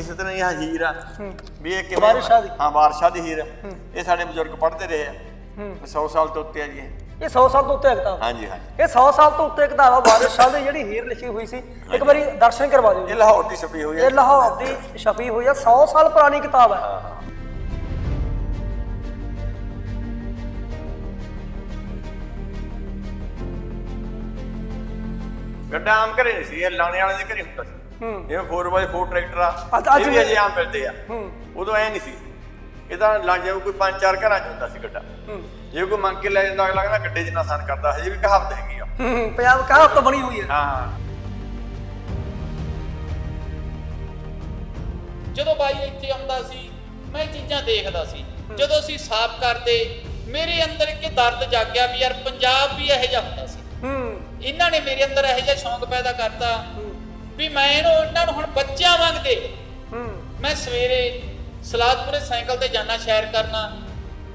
ਇਸੇ ਤਰ੍ਹਾਂ ਹੀ ਆ ਹੀਰ ਆ। ਵੀ ਇਹ ਕਿਵੇਂ ਵਾਰਿਸ ਦੀ। ਹਾਂ ਵਾਰਸ਼ਾਹ ਦੀ ਹੀਰ। ਇਹ ਸਾਡੇ ਬਜ਼ੁਰਗ ਪੜ੍ਹਦੇ ਰਹੇ ਆ। ਹੂੰ। 100 ਸਾਲ ਤੋਂ ਉੱਤੇ ਆ ਜੀ ਇਹ। ਇਹ 100 ਸਾਲ ਤੋਂ ਉੱਤੇ ਕਿਤਾਬ। ਹਾਂਜੀ ਹਾਂਜੀ। ਇਹ 100 ਸਾਲ ਤੋਂ ਉੱਤੇ ਕਿਤਾਬ ਆ। ਵਾਰਿਸ ਸ਼ਾਹ ਦੀ ਜਿਹੜੀ ਹੀਰ ਲਿਖੀ ਹੋਈ ਸੀ ਇੱਕ ਵਾਰੀ ਦਰਸ਼ਨ ਕਰਵਾ ਦਿਓ। ਇਹ ਲਾਹੌਰ ਦੀ ਛਪੀ ਹੋਈ ਹੈ ਇਹ ਲਾਹੌਰ ਦੀ ਛਪੀ ਹੋਈ ਆ। 100 ਸਾਲ ਪੁਰਾਣੀ ਕਿਤਾਬ ਹੈ। ਗੱਡਾ ਆਮ ਘਰੇ ਨਹੀਂ ਸੀ ਇਹ ਲਾਣੇ ਵਾਲੇ ਦੇ ਘਰੇ ਹੁੰਦਾ ਸੀ। ਹੂੰ। ਜਿਵੇਂ 4x4 ਟਰੈਕਟਰ ਆ ਅੱਜ- ਇਹ ਵੀ ਅਜੇ ਆਮ ਮਿਲਦੇ ਆ। ਹੂੰ। ਉਦੋਂ ਐ ਨਹੀਂ ਸੀ। ਇਹ ਤਾਂ ਲਾ ਜਿਵੇਂ ਕੋਈ ਪੰਜ ਚਾਰ ਘਰਾਂ ਚ ਹੁੰਦਾ ਸੀ ਗੱਡਾ। ਹੂੰ। ਜੇ ਕੋਈ ਮੰਗ ਕੇ ਲੈ ਜਾਂਦਾ ਅਗਲਾ ਕਹਿੰਦਾ ਗੱਡੇ ਜਿੰਨਾ ਆਸਾਨ ਕਰਦਾ ਹਜੇ ਵੀ ਕਹਾਵਤ ਹੈਗੀ ਆ। ਹੂੰ ਪੰਜਾਬ ਕਹਾਵਤ ਤੋਂ ਬਣੀ ਹੋਈ ਹੈ। ਹਾਂ। ਜਦੋਂ ਬਾਈ ਇੱਥੇ ਆਉਂਦਾ ਸੀ ਮੈਂ ਇਹ ਚੀਜ਼ਾਂ ਦੇਖਦਾ ਸੀ। ਜਦੋਂ ਅਸੀਂ ਸਾਫ਼ ਕਰਦੇ ਮੇਰੇ ਅੰਦਰ ਇੱਕ ਦਰਦ ਜਾਗਿਆ ਵੀ ਯਾਰ ਪੰਜਾਬ ਵੀ ਇਹੋ ਜਿਹਾ ਹੁੰਦਾ ਸੀ। ਇਹਨਾਂ ਨੇ ਮੇਰੇ ਅੰਦਰ ਇਹੋ ਜਿਹਾ ਸ਼ੌਂਕ ਪੈਦਾ ਕਰਤਾ ਵੀ ਮੈਂ ਇਹਨੂੰ ਇਹਨਾਂ ਨੂੰ ਹੁਣ ਬੱਚਿਆਂ ਵਾਂਗ ਦੇ ਮੈਂ ਸਵੇਰੇ ਸਲਾਦਪੁਰੇ ਸਾਈਕਲ ਤੇ ਜਾਣਾ ਸੈਰ ਕਰਨਾ।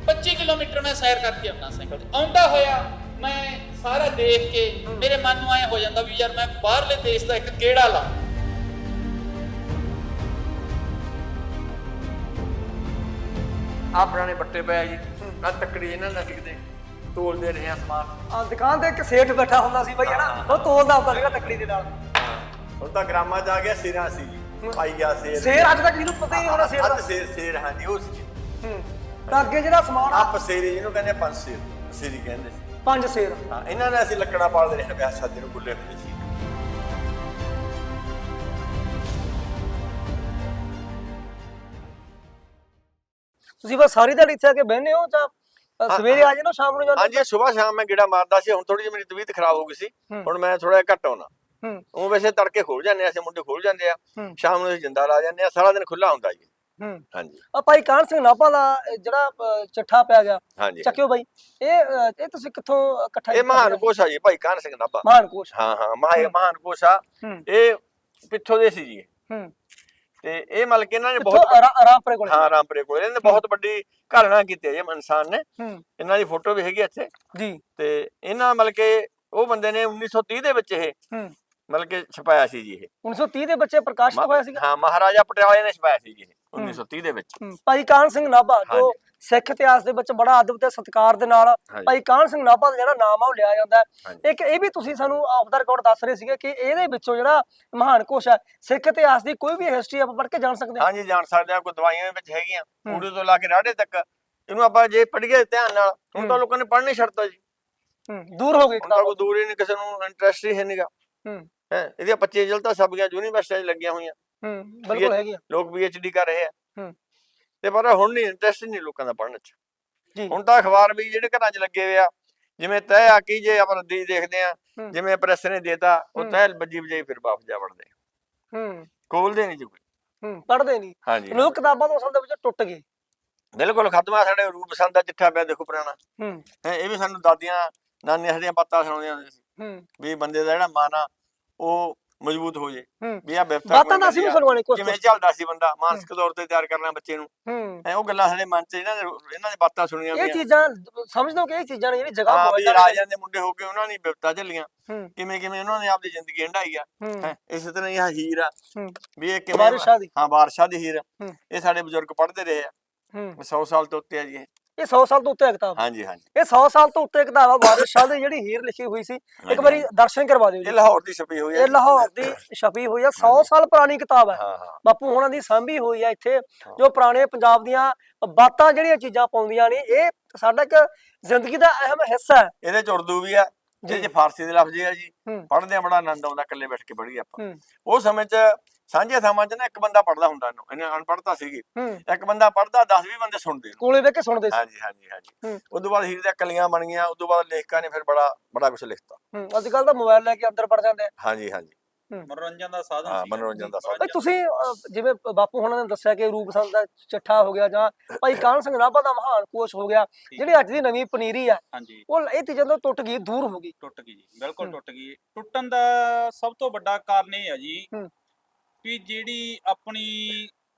25 ਕਿਲੋਮੀਟਰ ਮੈਂ ਸੈਰ ਕਰਕੇ ਆਉਣਾ ਸਾਈਕਲ ਤੇ। ਆਉਂਦਾ ਹੋਇਆ ਮੈਂ ਸਾਰਾ ਦੇਖ ਕੇ ਮੇਰੇ ਮਨ ਨੂੰ ਐ ਹੋ ਜਾਂਦਾ ਵੀ ਯਾਰ ਮੈਂ ਬਾਹਰਲੇ ਦੇਸ਼ ਦਾ ਇੱਕ ਕਿਹੜਾ ਲਾ ਆਪਣਾ ਪੁਰਾਣੇ ਬੱਟੇ ਪਏ ਜੀ। ਆ ਤੱਕੜੀ ਇਹਨਾਂ ਨਾਲ ਸਿੱਖਦੇ ਤੋਲਦੇ ਰਹੇ ਆ ਸਮਾਨ। ਆ ਦੁਕਾਨ ਤੇ ਇੱਕ ਸੇਠ ਬੈਠਾ ਹੁੰਦਾ ਸੀ ਬਈ ਹਨਾ ਉਹ ਤੋਲਦਾ ਹੁੰਦਾ ਸੀਗਾ ਤਕੜੀ ਦੇ ਨਾਲ। ਹੁਣ ਤਾਂ ਗ੍ਰਾਮਾਂ ਚ ਆ ਗਿਆ ਸਿਰਾਂ ਸੀ। ਪਾਈਆ ਸੇਰ ਸੇਰ ਅੱਜ ਤੱਕ ਇਹਨੂੰ ਪਤਾ ਹੀ ਨਹੀਂ ਹੋਣਾ ਸੇਰ ਦਾ। ਅੱਧ ਸੇਰ ਸੇਰ ਹਾਂਜੀ ਉਹ ਸੀ। ਹੂੰ। ਤਾਂ ਅੱਗੇ ਜਿਹੜਾ ਸਮਾਨ ਆ ਆਪ ਸੇਰੀ ਜਿਹਨੂੰ ਕਹਿੰਦੇ ਆ ਪੰਜ ਸੇਰ। ਸੇਰੀ ਕਹਿੰਦੇ ਸੀ। ਪੰਜ ਸੇਰ। ਹਾਂ ਇਹਨਾਂ ਨੇ ਅਸੀਂ ਲੱਕੜਾਂ ਪਾਲਦੇ ਰਹੇ ਵਿਆਹ ਸ਼ਾਦੀ ਨੂੰ ਬੁੱਲੇ ਹੁੰਦੇ ਸੀ। ਤੁਸੀਂ ਬਸ ਸਾਰੀ ਦਿਹਾੜੀ ਇੱਥੇ ਆ ਕੇ ਬਹਿੰਦੇ ਹੋ ਜਾਂ ਸਵੇਰੇ ਆ ਜਾਣਾ ਸ਼ਾਮ ਨੂੰ ਜਾਂਦੇ ਹਾਂਜੀ ਸਵੇਰ ਸ਼ਾਮ ਮੈਂ ਗੇੜਾ ਮਾਰਦਾ ਸੀ ਹੁਣ ਥੋੜੀ ਜਿਹੀ ਮੇਰੀ ਤਬੀਅਤ ਖਰਾਬ ਹੋ ਗਈ ਸੀ। ਹੁਣ ਮੈਂ ਥੋੜਾ ਜਿਹਾ ਘੱਟ ਆਉਣਾ। ਹੂੰ। ਉਹ ਵੈਸੇ ਤੜਕੇ ਖੋਲ ਜਾਂਦੇ ਆ ਅਸੀਂ ਮੁੰਡੇ ਖੋਲ ਜਾਂਦੇ ਆ। ਸ਼ਾਮ ਨੂੰ ਜਿੰਦਾ ਲਾ ਜਾਂਦੇ ਆ ਸਾਰਾ ਦਿਨ ਖੁੱਲਾ ਹੁੰਦਾ ਜੀ। ਹੂੰ। ਹਾਂਜੀ। ਆ ਭਾਈ ਕਾਹਨ ਸਿੰਘ ਨਾਭਾ ਦਾ ਜਿਹੜਾ ਚੱਠਾ ਪਿਆ ਗਿਆ ਚੱਕਿਓ ਬਾਈ। ਇਹ ਇਹ ਤੁਸੀਂ ਕਿੱਥੋਂ ਇਕੱਠਾ ਇਹ ਮਹਾਨ? ਕੋਸ਼ ਆ ਜੀ ਭਾਈ ਕਾਨ ਸਿੰਘ ਨਾਭਾ। ਮਹਾਨ ਕੋਸ਼ ਹਾਂ ਹਾਂ। ਮਹਾ- ਮਹਾਨ ਕੋਸ਼ ਇਹ ਪਿੱਛੋਂ ਦੇ ਸੀ ਜੀ। ਹੂੰ। ਤੇ ਇਹ ਮਤਲਬ ਕਿ ਇਹਨਾਂ ਨੇ ਬਹੁਤ ਆਰਾ- ਆਰਾਮਪੁਰੇ ਕੋਲ। ਹਾਂ ਰਾਮਪੁਰੇ ਕੋਲ। ਇਹਨੇ ਬਹੁਤ ਵੱਡੀ ਘਾਲਣਾ ਕੀਤੀ ਹੈ ਜੀ ਇਨਸਾਨ ਨੇ। ਇਹਨਾਂ ਦੀ ਫੋਟੋ ਵੀ ਹੈਗੀ ਇੱਥੇ। ਜੀ। ਤੇ ਇਹਨਾਂ ਮਤਲਬ ਕਿ ਉਹ ਬੰਦੇ ਨੇ 1930 ਦੇ ਵਿੱਚ ਇਹ ਮਤਲਬ ਕਿ ਛਪਾਇਆ ਸੀ ਜੀ ਇਹ। 1930 ਦੇ ਬੱਚੇ ਪ੍ਰਕਾਸ਼ਿਤ ਹੋਇਆ ਸੀਗਾ। ਹਾਂ ਮਹਾਰਾਜਾ ਪਟਿਆਲੇ ਨੇ ਛਪਾਇਆ ਸੀ ਜੀ ਇਹ 1930 ਦੇ ਵਿੱਚ। ਭਾਈ ਕਾਹਨ ਸਿੰਘ ਨਾਭਾ ਜੋ। ਸਿੱਖ ਇਤਿਹਾਸ ਦੇ ਵਿੱਚ ਬੜਾ ਅਦਬ ਤੇ ਸਤਿਕਾਰ ਦੇ ਨਾਲ। ਭਾਈ ਕਾਹਨ ਸਿੰਘ ਨਾਭਾ ਦਾ ਜਿਹੜਾ ਨਾਮ ਆ ਉਹ ਲਿਆ ਜਾਂਦਾ ਹੈ। ਇੱਕ ਇਹ ਵੀ ਤੁਸੀਂ ਸਾਨੂੰ ਆਫ ਦਾ ਰਿਕਾਰਡ ਦੱਸ ਰਹੇ ਸੀਗੇ ਕਿ ਇਹਦੇ ਵਿੱਚੋਂ ਜਿਹੜਾ ਮਹਾਨ ਕੋਸ਼ ਹੈ ਸਿੱਖ ਇਤਿਹਾਸ ਦੀ ਕੋਈ ਵੀ ਹਿਸਟਰੀ ਆਪਾਂ ਪੜ੍ਹ ਕੇ ਜਾਣ ਸਕਦੇ ਹਾਂ। ਹਾਂਜੀ ਜਾਣ ਸਕਦੇ ਆ ਕੋਈ ਦਵਾਈਆਂ ਵਿੱਚ ਹੈਗੀਆਂ ਪੂਰੇ ਤੋਂ ਲਾ ਕੇ ਰਾੜੇ ਤੱਕ। ਇਹਨੂੰ ਆਪਾਂ ਜੇ ਪੜ੍ਹੀਏ ਧਿਆਨ ਨਾਲ ਹੁਣ ਤਾਂ ਲੋਕਾਂ ਨੇ ਪੜ੍ਹਨੀ ਛੱਡਤਾ ਜੀ। ਹੂੰ, ਦੂਰ ਹੋ ਤਾਂ ਕਿਤਾਬ ਦੂਰ ਹੀ ਨਹੀਂ ਕਿਸੇ ਨੂੰ ਇੰਟਰਸਟ ਹੀ ਹੈ ਨਹੀਂਗਾ ਹੂੰ। ਹੈ ਇਹਦੀਆਂ 25 ਜਲਤਾ ਸਭ ਗਿਆ ਯੂਨੀਵਰਸਿਟੀਆਂ 'ਚ ਲੱਗੀਆਂ ਹੋਈਆਂ। ਹੂੰ ਬਿਲਕੁਲ ਹੈਗੀ ਆ ਲੋਕ ਪੀਐਚਡੀ ਕਰ ਰਹੇ ਆ। ਹੂੰ। ਤੇ ਪਰ ਹੁਣ ਨਹੀਂ ਇੰਟਰਸਟ ਨਹੀਂ ਲੋਕਾਂ ਦਾ ਪੜ੍ਹਨ 'ਚ। ਜੀ। ਹੁਣ ਤਾਂ ਅਖਬਾਰ ਵੀ ਜਿਹੜੇ ਘਰਾਂ 'ਚ ਲੱਗੇ ਹੋਏ ਆ ਜਿਵੇਂ ਤੈਅ ਆ ਕੀ ਜੇ ਆਪਾਂ ਰੱਦੀ ਦੇਖਦੇ ਆ ਹੂੰ। ਜਿਵੇਂ ਪ੍ਰੈਸ ਨੇ ਦੇਤਾ ਉਹ ਹੂੰ। ਬੱਜੀ ਵਜਾਈ ਫਿਰ ਵਾਪਸ ਜਾ ਵੜਦੇ ਹੂੰ। ਖੋਲਦੇ ਨਹੀਂ ਜੀ ਕੋਈ। ਹੂੰ ਪੜ੍ਹਦੇ ਨਹੀਂ ਹਾਂਜੀ। ਲੋਕ ਕਿਤਾਬਾਂ ਤੋਂ ਅਸਲ ਦੇ ਵਿੱਚ ਟੁੱਟ ਗਏ। ਬਿਲਕੁਲ ਖਤਮ ਸਾਡੇ ਰੂਪ ਸੰਦ ਦਾ ਚਿੱਠਾ ਪਿਆ ਦੇਖੋ ਪੁਰਾਣਾ। ਹੂੰ। ਹੈ ਇਹ ਵੀ ਸਾਨੂੰ ਦਾਦੀਆਂ ਨਾਨੀਆਂ ਸਾਡੀਆਂ ਬਾਤਾਂ ਸੁਣਾਉਂਦੀਆਂ ਹੁੰਦੀਆਂ ਸੀ। ਹੂੰ। ਵੀ ਬੰਦੇ ਦਾ ਜਿਹੜਾ ਮਨ ਆ ਉਹ ਮਜ਼ਬੂਤ ਹੋ ਜੇ। ਹੂੰ। ਵੀ ਆ ਬਿਪਤਾ ਬਾਤਾਂ ਦਾ ਅਸੀਂ ਵੀ ਸੁਣਵਾਣੇ ਕੁਝ ਕਿਵੇਂ ਚੱਲਦਾ ਸੀ ਬੰਦਾ? ਮਾਨਸਿਕ ਤੌਰ ਤੇ ਤਿਆਰ ਕਰਨਾ ਬੱਚੇ ਨੂੰ। ਹੂੰ। ਐ ਉਹ ਗੱਲਾਂ ਸਾਡੇ ਮਨ 'ਚ ਇਹਨਾਂ ਦੇ ਇਹਨਾਂ ਦੇ ਬਾਤਾਂ ਸੁਣੀਆਂ ਇਹ ਚੀਜ਼ਾਂ ਸਮਝਦੇ ਹੋ ਕਿ ਇਹ ਚੀਜ਼ਾਂ ਨੇ ਜਿਹੜੀ ਜਗ੍ਹਾ ਹਾਂ ਵੀ ਰਾਜਿਆਂ ਦੇ ਮੁੰਡੇ ਹੋ ਕੇ ਉਹਨਾਂ ਨੇ ਬਿਪਤਾ ਝੱਲੀਆਂ ਕਿਵੇਂ ਕਿਵੇਂ ਉਹਨਾਂ ਨੇ ਆਪਦੀ ਜ਼ਿੰਦਗੀ ਹੰਢਾਈ ਆ। ਇਸੇ ਤਰ੍ਹਾਂ ਹੀ ਆ ਹੀਰ ਆ। ਵੀ ਇਹ ਕਿਵੇਂ ਸ਼ਾਹ ਦੀ। ਹਾਂ ਬਾਦਸ਼ਾਹ ਦੀ ਹੀਰ। ਇਹ ਸਾਡੇ ਬਜ਼ੁਰਗ ਪੜ੍ਹਦੇ ਰਹੇ ਆ। ਹੂੰ। 100 ਸਾਲ ਤੋਂ ਉੱਤੇ ਆ ਜੀ ਇਹ ਇਹ 100 ਸਾਲ ਤੋਂ ਉੱਤੇ ਹੈ ਕਿਤਾਬ। ਹਾਂਜੀ ਹਾਂਜੀ। ਇਹ 100 ਸਾਲ ਤੋਂ ਉੱਤੇ ਕਿਤਾਬ ਆ ਵਾਰਿਸ ਸ਼ਾਹ ਦੀ ਜਿਹੜੀ ਹੀਰ ਲਿਖੀ ਹੋਈ ਸੀ। ਇੱਕ ਵਾਰੀ ਦਰਸ਼ਨ ਕਰਵਾ ਦਿਓ ਇਹ ਜੀ ਲਾਹੌਰ ਦੀ ਛਪੀ ਹੋਈ ਹੈ ਇਹ ਲਾਹੌਰ ਦੀ ਛਪੀ ਹੋਈ ਆ। 100 ਸਾਲ ਪੁਰਾਣੀ ਕਿਤਾਬ ਹੈ। ਹਾਂ ਹਾਂ। ਬਾਪੂ ਹੋਣਾ ਦੀ ਸਾਂਭੀ ਹੋਈ ਆ ਇੱਥੇ ਜੋ ਪੁਰਾਣੇ ਪੰਜਾਬ ਦੀਆਂ ਬਾਤਾਂ ਜਿਹੜੀਆਂ ਚੀਜ਼ਾਂ ਪਾਉਂਦੀਆਂ ਨੇ ਇਹ ਸਾਡਾ ਇੱਕ ਜ਼ਿੰਦਗੀ ਦਾ ਅਹਿਮ ਹਿੱਸਾ ਹੈ। ਇਹਦੇ ਚ ਉਰਦੂ ਵੀ ਆ ਜੀ। ਫਾਰਸੀ ਦੇ ਲਫ਼ਜ਼ ਆ ਜੀ। ਹੂੰ। ਪੜ੍ਹਦੇ ਆ ਬੜਾ ਆਨੰਦ ਆਉਂਦਾ ਇਕੱਲੇ ਬੈਠ ਕੇ ਪੜ੍ਹੀ ਆਪਾਂ। ਹੂੰ। ਉਹ ਸਮੇਂ 'ਚ ਸਾਂਝੇ ਥਾਵਾਂ 'ਚ ਨਾ ਇੱਕ ਬੰਦਾ ਪੜ੍ਹਦਾ ਹੁੰਦਾ ਇਹਨੂੰ ਇਹਨੇ ਅਨਪੜ੍ਹਤਾ ਸੀਗੀ। ਹੂੰ। ਇੱਕ ਬੰਦਾ ਪੜ੍ਹਦਾ 10 20 ਬੰਦੇ ਸੁਣਦੇ ਨੇ। ਕੋਲੇ ਬਹਿ ਕੇ ਸੁਣਦੇ ਸੀ। ਹਾਂਜੀ ਹਾਂਜੀ ਹਾਂਜੀ। ਉਸ ਤੋਂ ਬਾਅਦ ਹੀਰ ਦੀਆਂ ਕਲੀਆਂ ਬਣ ਗਈਆਂ ਉਸ ਤੋਂ ਬਾਅਦ ਲੇਖਕਾਂ ਨੇ ਫਿਰ ਬੜਾ ਬੜਾ ਕੁਝ ਲਿਖਤਾ। ਹੂੰ ਅੱਜ ਕੱਲ ਤਾਂ ਮੋਬਾਈਲ ਲੈ ਕੇ ਅੰਦਰ ਵੜ ਜਾਂਦੇ ਆ। ਹਾਂਜੀ ਹਾਂਜੀ। ਮਨੋਰੰਜਨ ਦਾ ਸਾਧਨ ਹਾਂ, ਸੀਗਾ। ਮਨੋਰੰਜਨ ਦਾ ਸਾਧਨ। ਤੁਸੀਂ ਜਿਵੇਂ ਬਾਪੂ ਹੋਣਾ ਨੇ ਦੱਸਿਆ ਕਿ ਰੂਪ ਸੰਤ ਦਾ ਚੱਠਾ ਹੋ ਗਿਆ ਜਾਂ ਭਾਈ ਕਾਹਨ ਸਿੰਘ ਨਾਭਾ ਦਾ ਮਹਾਨ ਕੋਸ਼ ਹੋ ਗਿਆ ਜਿਹੜੀ ਅੱਜ ਦੀ ਨਵੀਂ ਪਨੀਰੀ ਆ ਉਹ ਇਹ ਚੀਜ਼ਾਂ ਤੋਂ ਟੁੱਟ ਗਈ ਦੂਰ ਹੋ ਗਈ। ਟੁੱਟ ਗਈ ਜੀ ਬਿਲਕੁਲ। ਟੁੱਟ ਗਈ। ਟੁੱਟਣ ਦਾ ਸਭ ਤੋਂ ਵੱਡਾ ਕਾਰਨ ਇਹ ਆ ਜੀ। ਵੀ ਜਿਹੜੀ ਆਪਣੀ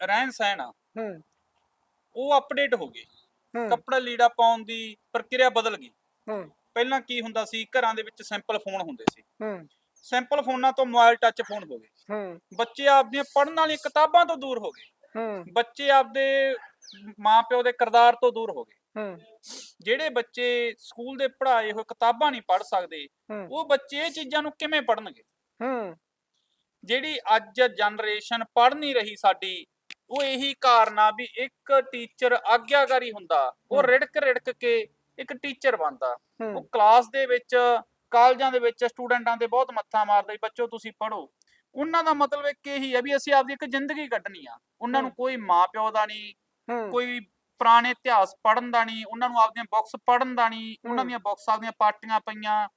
ਰਹਿਣ ਸਹਿਣ ਆ ਹੂੰ। ਉਹ ਅਪਡੇਟ ਹੋ ਗਈ। ਹੂੰ। ਕੱਪੜਾ ਲੀੜਾ ਪਾਉਣ ਦੀ ਪ੍ਰਕਿਰਿਆ ਬਦਲ ਗਈ। ਹੂੰ। ਪਹਿਲਾਂ ਕੀ ਹੁੰਦਾ ਸੀ ਘਰਾਂ ਦੇ ਵਿੱਚ ਸਿੰਪਲ ਫੋਨ ਹੁੰਦੇ ਸੀ। ਹੂੰ। ਸਿੰਪਲ ਫੋਨਾਂ ਤੋਂ ਮੋਬਾਈਲ ਟੱਚ ਫੋਨ ਹੋ ਗਏ। ਹੂੰ। ਬੱਚੇ ਆਪਦੀਆਂ ਪੜ੍ਹਨ ਵਾਲੀਆਂ ਕਿਤਾਬਾਂ ਤੋਂ ਦੂਰ ਹੋ ਗਏ। ਹੂੰ। ਬੱਚੇ ਆਪਦੇ ਮਾਪਿਓ ਦੇ ਕਿਰਦਾਰ ਤੋਂ ਦੂਰ ਹੋ ਗਏ। ਹੂੰ। ਜਿਹੜੇ ਬੱਚੇ ਸਕੂਲ ਦੇ ਪੜ੍ਹਾਏ ਹੋਏ ਕਿਤਾਬਾਂ ਨਹੀਂ ਪੜ੍ਹ ਸਕਦੇ ਹੂੰ। ਉਹ ਬੱਚੇ ਇਹ ਚੀਜ਼ਾਂ ਨੂੰ ਕਿਵੇਂ ਪੜ੍ਹਨਗੇ? ਹੂੰ। ਜਿਹੜੀ ਅੱਜ ਜਨਰੇਸ਼ਨ ਪੜ੍ਹ ਨਹੀਂ ਰਹੀ ਸਾਡੀ ਉਹ ਇਹੀ ਕਾਰਨ ਆ ਵੀ ਇੱਕ ਟੀਚਰ ਆਗਿਆਕਾਰੀ ਹੁੰਦਾ ਉਹ। ਰਿੜਕ ਰਿੜਕ ਕੇ ਇੱਕ ਟੀਚਰ ਬਣਦਾ ਉਹ ਕਲਾਸ ਦੇ ਵਿੱਚ ਕਾਲਜਾਂ ਦੇ ਵਿੱਚ ਸਟੂਡੈਂਟਾਂ ਦੇ ਬਹੁਤ ਮੱਥਾ ਮਾਰਦਾ ਵੀ ਬੱਚੋ ਤੁਸੀਂ ਪੜ੍ਹੋ ਉਹਨਾਂ ਦਾ ਮਤਲਬ ਇੱਕ ਇਹੀ ਹੈ ਵੀ ਅਸੀਂ ਆਪਦੀ ਇੱਕ ਜ਼ਿੰਦਗੀ ਕੱਢਣੀ ਆ ਉਹਨਾਂ ਨੂੰ। ਕੋਈ ਮਾਪਿਓ ਦਾ ਨਹੀਂ ਕੋਈ ਪੁਰਾਣੇ ਇਤਿਹਾਸ ਪੜ੍ਹਨ ਦਾ ਨਹੀਂ ਉਹਨਾਂ ਨੂੰ ਆਪਦੀਆਂ ਬੁੱਕਸ ਪੜ੍ਹਨ ਦਾ ਨਹੀਂ ਉਹਨਾਂ। ਦੀਆਂ ਬੁੱਕਸ ਆਪਦੀਆਂ ਪਾਟੀਆਂ ਪਈਆਂ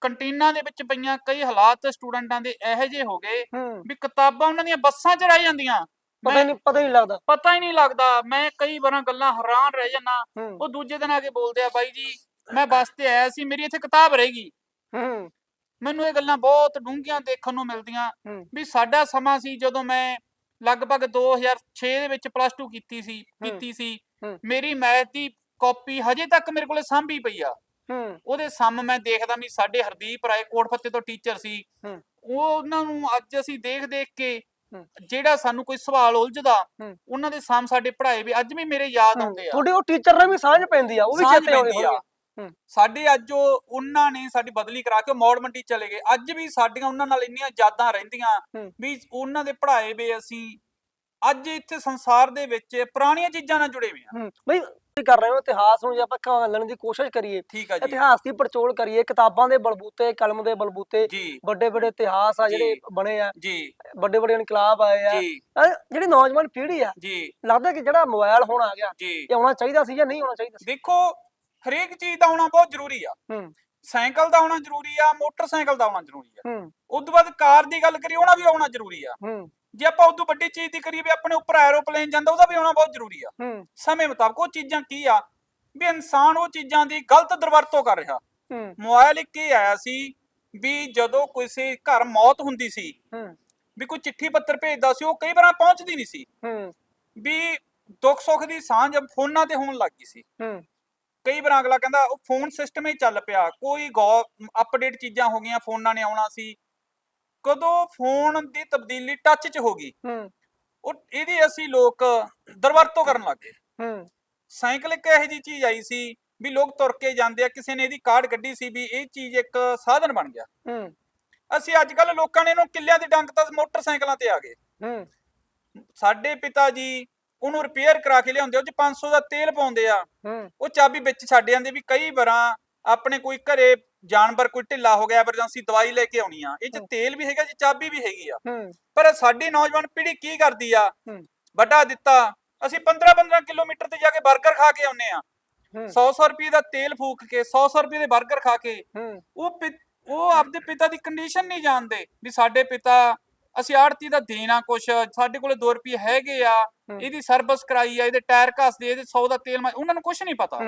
ਕੰਟੀਨਾਂ ਦੇ ਵਿੱਚ ਪਈਆਂ ਕਈ ਹਾਲਾਤ ਸਟੂਡੈਂਟਾਂ ਦੇ ਇਹੋ ਜਿਹੇ ਹੋ ਗਏ ਹੂੰ। ਵੀ ਕਿਤਾਬਾਂ ਉਹਨਾਂ ਦੀਆਂ ਬੱਸਾਂ 'ਚ ਰਹਿ ਜਾਂਦੀਆਂ। ਪਤਾ ਨਹੀਂ ਪਤਾ ਹੀ ਨਹੀਂ ਲੱਗਦਾ। ਪਤਾ ਹੀ ਨਹੀਂ ਲੱਗਦਾ। ਮੈਂ ਕਈ ਵਾਰਾਂ ਗੱਲਾਂ ਹੈਰਾਨ ਰਹਿ ਜਾਂਦਾ। ਹੂੰ। ਉਹ ਦੂਜੇ ਦਿਨ ਆ ਕੇ ਬੋਲਦੇ ਆ ਬਾਈ ਜੀ ਮੈਂ ਬੱਸ ਤੇ ਆਇਆ ਸੀ ਮੇਰੀ ਇੱਥੇ ਕਿਤਾਬ ਰਹਿ ਗਈ ਹੂੰ। ਮੈਨੂੰ ਇਹ ਗੱਲਾਂ ਬਹੁਤ ਡੂੰਘੀਆਂ ਦੇਖਣ ਨੂੰ ਮਿਲਦੀਆਂ ਹੂੰ। ਵੀ ਸਾਡਾ ਸਮਾਂ ਸੀ ਜਦੋਂ ਮੈਂ ਲਗਭਗ 2006 ਦੇ ਵਿੱਚ ਪਲੱਸ 2 ਕੀਤੀ ਸੀ। ਕੀਤੀ ਸੀ। ਹੂੰ। ਮੇਰੀ ਮੈਥ ਦੀ ਕਾਪੀ ਹਜੇ ਤੱਕ ਮੇਰੇ ਕੋਲੇ ਸਾਂਭੀ ਪਈ ਆ। ਹੂੰ ਉਹਦੇ ਸਮ ਮੈਂ ਦੇਖਦਾ ਵੀ ਸਾਡੇ ਹਰਦੀਪ ਰਾਏ ਕੋਟ ਫੱਤੇ ਤੋਂ ਟੀਚਰ ਸੀ ਹੂੰ। ਉਹ ਉਹਨਾਂ ਨੂੰ ਅੱਜ ਅਸੀਂ ਦੇਖ ਦੇਖ ਕੇ। ਜਿਹੜਾ ਸਾਨੂੰ ਕੋਈ ਸਵਾਲ ਉਲਝਦਾ। ਉਹਨਾਂ ਦੇ ਸਮ ਸਾਡੇ ਪੜ੍ਹਾਏ ਵੀ ਅੱਜ ਵੀ ਮੇਰੇ ਯਾਦ। ਆਉਂਦੇ ਆ ਤੁਹਾਡੀ ਉਹ ਟੀਚਰ ਨਾਲ ਵੀ ਸਾਂਝ ਪੈਂਦੀ ਆ ਉਹ ਵੀ ਚੇਤੇ ਆਉਂਦੀ ਆ। ਸਾਡੇ ਅੱਜ ਉਹ ਉਹਨਾਂ ਨੇ ਸਾਡੀ ਬਦਲੀ ਕਰਾ ਕੇ ਮੌੜ ਮੰਡੀ ਚਲੇ ਗਏ ਅੱਜ ਵੀ ਸਾਡੀਆਂ ਉਹਨਾਂ ਨਾਲ ਇੰਨੀਆਂ ਯਾਦਾਂ ਰਹਿੰਦੀਆਂ। ਵੀ ਉਹਨਾਂ ਦੇ ਪੜ੍ਹਾਏ ਵੇ ਅਸੀਂ ਅੱਜ ਇੱਥੇ ਸੰਸਾਰ ਦੇ ਵਿੱਚ ਪੁਰਾਣੀਆਂ ਚੀਜ਼ਾਂ ਨਾਲ ਜੁੜੇ ਹੋਏ ਆ ਬਈ ਕਰ ਰਹੇ ਹੋ ਇਤਿਹਾਸ ਨੂੰ ਜੇ ਆਪਾਂ ਘਾਲਣ ਦੀ ਕੋਸ਼ਿਸ਼ ਕਰੀਏ ਠੀਕ ਆ ਜੀ। ਇਤਿਹਾਸ ਦੀ ਪੜਚੋਲ ਕਰੀਏ ਕਿਤਾਬਾਂ ਦੇ ਬਲਬੂਤੇ ਕਲਮ ਦੇ ਬਲਬੂਤੇ ਵੱਡੇ ਵੱਡੇ ਇਤਿਹਾਸ ਆ ਜਿਹੜੇ। ਬਣੇ ਆ। ਜੀ। ਵੱਡੇ ਵੱਡੇ ਇਨਕਲਾਬ ਆਏ ਆ। ਜਿਹੜੀ ਨੌਜਵਾਨ ਪੀੜ੍ਹੀ ਆ ਜੀ। ਲੱਗਦਾ ਕਿ ਜਿਹੜਾ ਮੋਬਾਈਲ ਹੁਣ ਆ ਗਿਆ ਇਹ ਆਉਣਾ ਚਾਹੀਦਾ ਸੀ ਜਾਂ ਨਹੀਂ ਆਉਣਾ ਚਾਹੀਦਾ ਸੀ? ਦੇਖੋ ਹਰੇਕ ਚੀਜ਼ ਦਾ ਆਉਣਾ ਬਹੁਤ ਜ਼ਰੂਰੀ ਆ। ਹੂੰ। ਸਾਈਕਲ ਦਾ ਆਉਣਾ ਜ਼ਰੂਰੀ ਆ ਮੋਟਰਸਾਈਕਲ ਦਾ ਆਉਣਾ ਜ਼ਰੂਰੀ ਆ। ਹੂੰ। ਉਸ ਤੋਂ ਬਾਅਦ ਕਾਰ ਦੀ ਗੱਲ ਕਰੀਏ ਉਹਦਾ ਵੀ ਆਉਣਾ ਜ਼ਰੂਰੀ ਆ। ਹੂੰ। ਜੇ ਆਪਾਂ ਉਦੋਂ ਵੱਡੀ ਚੀਜ਼ ਦੀ ਕਰੀਏ ਵੀ ਆਪਣੇ ਉੱਪਰ ਐਰੋਪਲੇਨ ਜਾਂਦਾ ਉਹਦਾ ਵੀ ਆਉਣਾ ਬਹੁਤ ਜ਼ਰੂਰੀ ਆ। ਹੂੰ। ਸਮੇਂ ਮੁਤਾਬਕ ਉਹ ਚੀਜ਼ਾਂ ਕੀ ਆ? ਵੀ ਇਨਸਾਨ ਉਹ ਚੀਜ਼ਾਂ ਦੀ ਗਲਤ ਦੁਰਵਰਤੋਂ ਕਰ ਰਿਹਾ। ਹੂੰ। ਮੋਬਾਈਲ ਇੱਕ ਹੀ ਆਇਆ ਸੀ ਵੀ ਜਦੋਂ ਕਿਸੇ ਘਰ ਮੌਤ ਹੁੰਦੀ ਸੀ ਹੂੰ। ਵੀ ਕੋਈ ਚਿੱਠੀ ਪੱਤਰ ਭੇਜਦਾ ਸੀ ਉਹ ਕਈ ਵਾਰਾਂ ਪਹੁੰਚਦੀ ਨਹੀਂ ਸੀ। ਹੂੰ। ਵੀ ਦੁੱਖ ਸੁੱਖ ਦੀ ਸਾਂਝ ਫੋਨਾਂ ਤੇ ਹੋਣ ਲੱਗ ਗਈ ਸੀ। ਹੂੰ। ਕਈ ਵਾਰ ਅਗਲਾ ਕਹਿੰਦਾ ਉਹ ਫੋਨ ਸਿਸਟਮ ਹੀ ਚੱਲ ਪਿਆ। ਕੋਈ ਗੌ ਅਪਡੇਟ ਚੀਜ਼ਾਂ ਹੋ ਗਈਆਂ ਫੋਨਾਂ ਨੇ ਆਉਣਾ ਸੀ। ਕਦੋਂ ਫੋਨ ਦੀ ਤਬਦੀਲੀ ਟੱਚ 'ਚ ਹੋ ਗਈ? ਹੂੰ। ਉਹ ਇਹਦੀ ਅਸੀਂ ਲੋਕ ਦੁਰਵਰਤੋਂ ਕਰਨ ਲੱਗ ਹੂੰ। ਸਾਈਕਲ ਇੱਕ ਇਹੋ ਜਿਹੀ ਚੀਜ਼ ਆਈ ਸੀ ਵੀ ਲੋਕ ਤੁਰ ਕੇ ਜਾਂਦੇ ਆ ਕਿਸੇ ਨੇ ਇਹਦੀ ਕਾਰਡ ਕੱਢੀ ਸੀ ਵੀ ਇਹ ਚੀਜ਼ ਇੱਕ ਸਾਧਨ ਬਣ ਗਿਆ। ਹੂੰ। ਅਸੀਂ ਅੱਜ ਕੱਲ ਲੋਕਾਂ ਨੇ ਇਹਨੂੰ ਕਿੱਲਿਆਂ ਦੇ ਡੰਗ ਤਾਂ ਮੋਟਰਸਾਈਕਲਾਂ ਤੇ ਆ ਗਏ। ਹੂੰ। ਸਾਡੇ ਪਿਤਾ ਜੀ ਉਹਨੂੰ ਰਿਪੇਅਰ ਕਰਾ ਕੇ ਲਿਆਉਂਦੇ ਉਹ ਚ 500 ਦਾ ਤੇਲ ਪਾਉਂਦੇ ਆ। ਹੂੰ। ਉਹ ਚਾਬੀ ਵਿੱਚ ਛੱਡ ਜਾਂਦੇ ਵੀ ਕਈ ਵਾਰਾਂ ਆਪਣੇ ਕੋਈ ਘਰੇ ਜਾਨਵਰ ਕੋਈ ਢਿੱਲਾ ਹੋ ਗਿਆ ਐਮਰਜੈਂਸੀ ਦਵਾਈ ਲੈ ਕੇ ਆਉਣੀ ਆ ਇਹ ਚ। ਤੇਲ ਵੀ ਹੈਗਾ ਜੀ ਚਾਬੀ ਵੀ ਹੈਗੀ ਆ। ਹੂੰ। ਪਰ ਸਾਡੀ ਨੌਜਵਾਨ ਪੀੜ੍ਹੀ ਕੀ ਕਰਦੀ ਆ? ਹੂੰ। ਵੱਡਾ ਦਿੱਤਾ। ਅਸੀਂ 15 15 ਕਿਲੋਮੀਟਰ ਤੇ ਜਾ ਕੇ 버ਗਰ ਖਾ ਕੇ ਆਉਨੇ ਆ। ਹੂੰ। 100 100 ਰੁਪਏ ਦਾ ਤੇਲ ਫੂਕ ਕੇ 100 100 ਰੁਪਏ ਦੇ 버ਗਰ ਖਾ ਕੇ ਉਹ ਉਹ ਆਪਦੇ ਪਿਤਾ ਦੀ ਕੰਡੀਸ਼ਨ ਨਹੀਂ ਜਾਣਦੇ ਵੀ ਸਾਡੇ ਪਿਤਾ ਅਸੀਂ ਆੜਤੀ ਦਾ ਦੇਣਾ ਕੁਛ ਸਾਡੇ ਕੋਲੇ 2 ਰੁਪਏ ਹੈਗੇ ਆ। ਇਹਦੀ ਸਰਵਿਸ ਕਰਾਈ ਆ ਇਹਦੇ ਟਾਇਰ ਘਸਦੇ ਇਹਦੇ 100 ਦਾ ਤੇਲ ਮਾ- ਉਹਨਾਂ ਨੂੰ ਕੁਛ ਨਹੀਂ ਪਤਾ।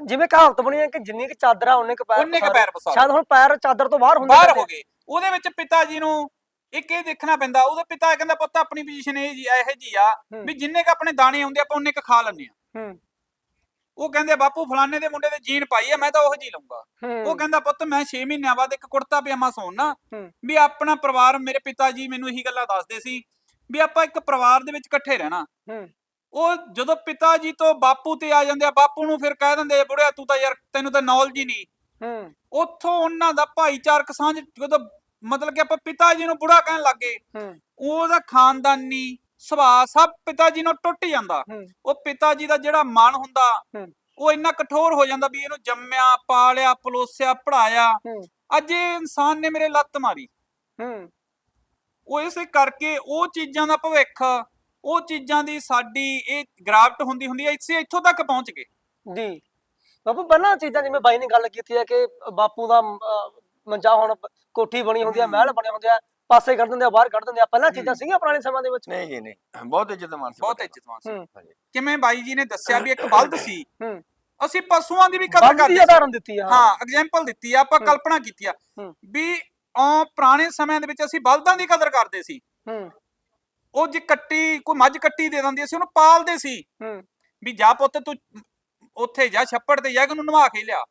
ਜਿਵੇਂ ਕਹਾਵਤ ਬਣੀ ਹੈ ਕਿ ਜਿੰਨੀ ਕਿ ਚਾਦਰ ਉਹਨੇ ਕ ਪੈਰ ਉਹਨੇ ਕੁ। ਪੈਰ ਪਸਾਰੇ। ਸ਼ਾਇਦ ਹੁਣ ਪੈਰ ਚਾਦਰ ਤੋਂ ਬਾਹਰ ਹੁੰਦੇ ਬਾਹਰ ਹੋ ਗਏ ਉਹਦੇ ਵਿੱਚ ਪਿਤਾ ਜੀ ਨੂੰ ਇੱਕ ਇਹ ਦੇਖਣਾ ਪੈਂਦਾ ਉਹਦੇ ਪਿਤਾ ਕਹਿੰਦਾ ਪੁੱਤ ਆਪਣੀ ਪੋਜੀਸ਼ਨ ਇਹ ਜੀ ਇਹੋ ਜੀ ਆ। ਵੀ ਜਿੰਨੇ ਕ ਆਪਣੇ ਦਾਣੇ ਆਉਂਦੇ ਆਪਾਂ ਉਹਨੇ ਕ ਖਾ ਲੈਂਦੇ ਆ ਹੂੰ ਉਹ ਕਹਿੰਦੇ ਬਾਪੂ ਫਲਾਣੇ ਦੇ ਮੁੰਡੇ ਦੇ ਜੀਨ ਪਾਈ ਆ ਮੈਂ ਤਾਂ ਉਹ ਜੀ ਲਊਂਗਾ। ਉਹ ਕਹਿੰਦਾ ਪੁੱਤ ਮੈਂ 6 ਮਹੀਨਿਆਂ ਬਾਅਦ ਇੱਕ ਕੁੜਤਾ ਪਜਾਮਾ ਸੌਣਾ। ਵੀ ਆਪਣਾ ਪਰਿਵਾਰ ਮੇਰੇ ਪਿਤਾ ਜੀ ਮੈਨੂੰ ਇਹੀ ਗੱਲਾਂ ਦੱਸਦੇ ਸੀ ਵੀ ਆਪਾਂ ਇੱਕ ਪਰਿਵਾਰ ਦੇ ਵਿੱਚ ਇਕੱਠੇ ਰਹਿਣਾ। ਉਹ ਜਦੋਂ ਪਿਤਾ ਜੀ ਤੋਂ ਬਾਪੂ ਤੇ ਆ ਜਾਂਦੇ ਆ ਬਾਪੂ ਨੂੰ ਫਿਰ ਕਹਿ ਦਿੰਦੇ ਆ ਬੁੜਿਆ ਤੂੰ ਤਾਂ ਯਾਰ ਤੈਨੂੰ ਤਾਂ ਨੌਲੇਜ ਹੀ ਨਹੀਂ। ਉੱਥੋਂ ਉਹਨਾਂ ਦਾ ਭਾਈਚਾਰਕ ਸਾਂਝ ਜਦੋਂ ਮਤਲਬ ਕਿ ਆਪਾਂ ਪਿਤਾ ਜੀ ਨੂੰ ਬੁੜਾ ਕਹਿਣ ਲੱਗੇ ਉਹਦਾ ਖਾਨਦਾਨੀ ਸੁਭਾਅ ਸਭ ਪਿਤਾ ਜੀ ਨੂੰ ਟੁੱਟ ਜਾਂਦਾ। ਹੂੰ। ਉਹ ਪਿਤਾ ਜੀ ਦਾ ਜਿਹੜਾ ਮਨ ਹੁੰਦਾ ਹੂੰ। ਉਹ ਇੰਨਾ ਕਠੋਰ ਹੋ ਜਾਂਦਾ ਵੀ ਇਹਨੂੰ ਜੰਮਿਆ ਪਾਲਿਆ ਪਲੋਸਿਆ ਪੜਾਇਆ ਹੂੰ। ਅੱਜ ਇਹ ਇਨਸਾਨ ਨੇ ਮੇਰੇ ਲੱਤ ਮਾਰੀ। ਹੂੰ। ਉਹ ਇਸੇ ਕਰਕੇ ਉਹ ਚੀਜ਼ਾਂ ਦਾ ਭਵਿੱਖ ਉਹ ਚੀਜ਼ਾਂ ਦੀ ਸਾਡੀ ਇਹ ਗ੍ਰਾਫਟ ਹੁੰਦੀ ਹੁੰਦੀ ਹੈ ਇਸੇ ਇੱਥੋਂ ਤੱਕ ਪਹੁੰਚ ਗਏ। ਜੀ। ਬਾਪੂ ਪਹਿਲਾਂ ਚੀਜ਼ਾਂ ਜਿਵੇਂ ਬਾਈ ਨੇ ਗੱਲ ਕੀਤੀ ਹੈ ਕਿ ਬਾਪੂ ਦਾ ਮੰਜਾ ਹੁਣ ਕੋਠੀ ਬਣੀ ਹੁੰਦੀ ਆ ਮਹਿਲ ਬਣੇ ਹੁੰਦੇ ਆ ਪਾਸੇ ਕੱਢ ਦਿੰਦੇ ਆ ਬਾਹਰ ਕੱਢ ਦਿੰਦੇ ਆ। ਪਹਿਲਾਂ ਚੀਜ਼ਾਂ ਸੀਗੀਆਂ ਪੁਰਾਣੇ ਸਮੇਂ ਦੇ ਵਿੱਚ? ਨਹੀਂ ਜੀ ਨਹੀਂ। ਬਹੁਤ ਇੱਜ਼ਤ ਮਾਨ ਸੀ ਬਹੁਤ ਵੱਡੇ ਇੱਜ਼ਤਮਾਨ ਸੀ। ਕਿਵੇਂ ਬਾਈ ਜੀ ਨੇ ਦੱਸਿਆ ਵੀ ਇੱਕ ਬਲਦ ਸੀ? ਹੂੰ। ਅਸੀਂ ਪਸ਼ੂਆਂ ਦੀ ਵੀ ਕਦਰ ਕਰਦੇ ਸੀ। ਉਦਾਹਰਨ ਦਿੱਤੀ ਆ ਹਾਂ। ਐਗਜ਼ਾਮਪਲ ਦਿੱਤੀ ਆ ਆਪਾਂ। ਕਲਪਨਾ ਕੀਤੀ ਆ। ਵੀ ਅਹ, ਪੁਰਾਣੇ ਸਮਿਆਂ ਦੇ ਵਿੱਚ ਅਸੀਂ ਬਲਦਾਂ ਦੀ ਕਦਰ ਕਰਦੇ ਸੀ। ਹੂੰ। ਉਹ ਜੇ ਕੱਟੀ ਕੋਈ ਮੱਝ ਕੱਟੀ ਦੇ ਦਿੰਦੀ ਸੀ ਉਹਨੂੰ ਪਾਲਦੇ ਸੀ। ਹੂੰ। ਵੀ ਜਾ ਪੁੱਤ ਤੂੰ ਉੱਥੇ ਜਾ ਛੱਪੜ ਤੇ ਜਾ ਕੇ ਉਹਨੂੰ ਨਵਾ ਕੇ ਲਿਆ।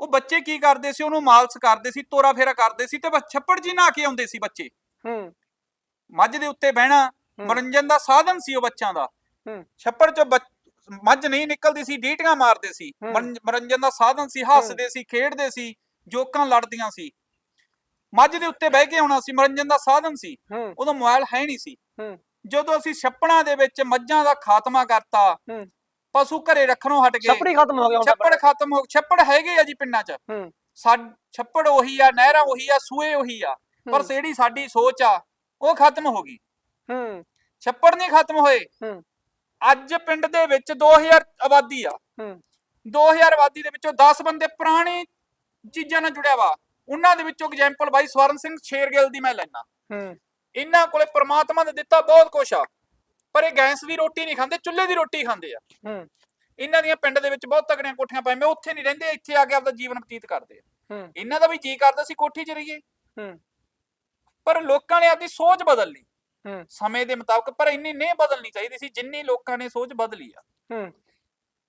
ਉਹ ਬੱਚੇ ਕੀ ਕਰਦੇ ਸੀ? ਉਹਨੂੰ ਮਾਲਸ਼ ਕਰਦੇ ਸੀ ਤੋਰਾ ਫੇਰਾ ਕਰਦੇ ਸੀ ਤੇ ਬਸ ਛੱਪੜ ਜੀ ਨਹਾ ਕੇ ਆਉਂਦੇ ਸੀ ਬੱਚੇ। ਹੂੰ। ਮੱਝ ਦੇ ਉੱਤੇ ਬਹਿਣਾ। ਮਨੋਰੰਜਨ ਦਾ ਸਾਧਨ ਸੀ ਉਹ ਬੱਚਿਆਂ ਦਾ। ਹੂੰ। ਛੱਪੜ ਚੋਂ ਮੱਝ ਨਹੀਂ ਨਿਕਲਦੀ ਸੀ ਡੀਟੀਆਂ ਮਾਰਦੇ ਸੀ। ਮਨੋਰੰਜਨ ਦਾ ਸਾਧਨ ਸੀ ਹੱਸਦੇ ਸੀ ਖੇਡਦੇ ਸੀ ਜੋਕਾਂ ਲੜਦੀਆਂ ਸੀ। ਮੱਝ ਦੇ ਉੱਤੇ ਬਹਿ ਕੇ ਆਉਣਾ ਸੀ ਮਨੋਰੰਜਨ ਦਾ ਸਾਧਨ ਸੀ। ਉਦੋਂ ਮੋਬਾਈਲ ਹੈ ਨਹੀਂ ਸੀ। ਹੂੰ। ਜਦੋਂ ਅਸੀਂ ਛੱਪੜਾਂ ਦੇ ਵਿੱਚ ਮੱਝਾਂ ਦਾ ਖਾਤਮਾ ਕਰਤਾ ਹੂੰ। ਪਸ਼ੂ ਘਰੇ ਰੱਖਣੋਂ ਹਟ ਗਏ। ਛੱਪੜੀ ਖਤਮ ਹੋ ਗਿਆ ਹੁਣ ਛੱਪੜ ਖਤਮ ਹੋ ਛੱਪੜ ਹੈਗੇ ਆ ਜੀ ਪਿੰਡਾਂ 'ਚ। ਹੂੰ। ਛੱਪੜ ਉਹੀ ਆ ਨਹਿਰਾਂ ਉਹੀ ਆ ਸੂਏ ਉਹੀ ਆ। ਪਰ। ਜਿਹੜੀ ਸਾਡੀ ਸੋਚ ਆ ਉਹ ਖਤਮ ਹੋ ਗਈ। ਹੂੰ। ਛੱਪੜ ਨਹੀਂ ਖਤਮ ਹੋਏ। ਹੂੰ। ਅੱਜ ਪਿੰਡ ਦੇ ਵਿੱਚ 2000 ਆਬਾਦੀ ਆ। ਹੂੰ। 2000 ਆਬਾਦੀ ਦੇ ਵਿੱਚੋਂ 10 ਬੰਦੇ ਪੁਰਾਣੀ ਚੀਜ਼ਾਂ ਨਾਲ ਜੁੜਿਆ ਵਾ। ਉਹਨਾਂ ਦੇ ਵਿੱਚੋਂ ਐਗਜ਼ਾਮਪਲ ਬਾਈ ਸਵਰਨ ਸਿੰਘ ਸ਼ੇਰਗਿੱਲ ਦੀ ਮੈਂ ਲੈਣਾ ਹੂੰ। ਇਹਨਾਂ ਕੋਲੇ ਪ੍ਰਮਾਤਮਾ ਨੇ ਦਿੱਤਾ ਬਹੁਤ ਕੁਛ ਆ। ਪਰ ਇਹ ਗੈਸ ਦੀ ਰੋਟੀ ਨਹੀਂ ਖਾਂਦੇ ਚੁੱਲ੍ਹੇ ਦੀ ਰੋਟੀ ਖਾਂਦੇ ਆ। ਹੂੰ। ਇਹਨਾਂ ਦੀਆਂ ਪਿੰਡ ਦੇ ਵਿੱਚ ਬਹੁਤ ਤਕੜੀਆਂ ਕੋਠੀਆਂ ਪਾਈਆਂ ਮੈਂ ਉੱਥੇ ਨਹੀਂ ਰਹਿੰਦੇ ਇੱਥੇ ਆ ਕੇ ਆਪਦਾ ਜੀਵਨ ਬਤੀਤ ਕਰਦੇ ਆ। ਹੂੰ। ਇਹਨਾਂ ਦਾ ਵੀ ਜੀ ਕਰਦਾ ਸੀ ਕੋਠੀ 'ਚ ਰਹੀਏ। ਹੂੰ। ਪਰ ਲੋਕਾਂ ਨੇ ਆਪਦੀ ਸੋਚ ਬਦਲ ਲਈ। ਹੂੰ। ਸਮੇਂ ਦੇ ਮੁਤਾਬਕ ਪਰ ਇੰਨੀ ਨਹੀਂ ਬਦਲਣੀ ਚਾਹੀਦੀ ਸੀ ਜਿੰਨੀ ਲੋਕਾਂ ਨੇ ਸੋਚ ਬਦਲੀ ਆ। ਹੂੰ।